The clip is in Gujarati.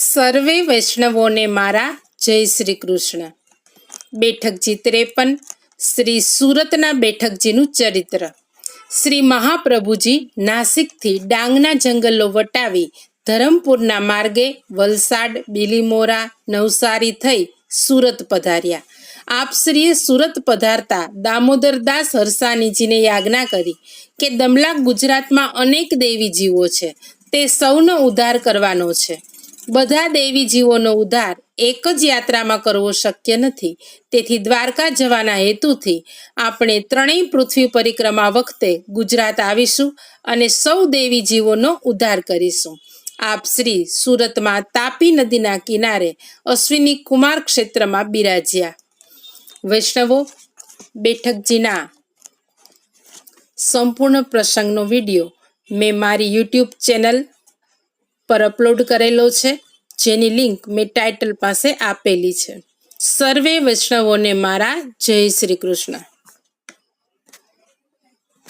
સર્વે વૈષ્ણવોને મારા જય શ્રી કૃષ્ણ. બેઠકજી ત્રેપન શ્રી સુરતના બેઠકજીનું ચરિત્ર. શ્રી મહાપ્રભુજી નાસિકથી ડાંગના જંગલો વટાવી ધરમપુરના માર્ગે વલસાડ, બિલીમોરા, નવસારી થઈ સુરત પધાર્યા. આપશ્રીએ સુરત પધારતા દામોદરદાસ હરસાનીજીને યાજ્ઞા કરી કે દમલા ગુજરાતમાં અનેક દેવીજીવો છે. તે સૌનો ઉદ્ધાર કરવાનો છે. બધા દેવી જીવોનો ઉદ્ધાર એક જ યાત્રામાં કરવો શક્ય નથી. તેથી દ્વારકા જવાના હેતુથી આપણે ત્રણેય પૃથ્વી પરિક્રમા વખતે ગુજરાત આવીશું અને સૌ દેવી જીવોનો ઉદ્ધાર કરીશું. આપ શ્રી સુરતમાં તાપી નદીના કિનારે અશ્વિની કુમાર ક્ષેત્રમાં બિરાજ્યા. વૈષ્ણવો, બેઠકજીના સંપૂર્ણ પ્રસંગનો વીડિયો મેં મારી યુટ્યુબ ચેનલ પર અપલોડ કરેલો છે, જેની લિંક મેં ટાઇટલ પાસે આપેલી છે. સર્વે વૈષ્ણવોને મારા જય શ્રી કૃષ્ણ.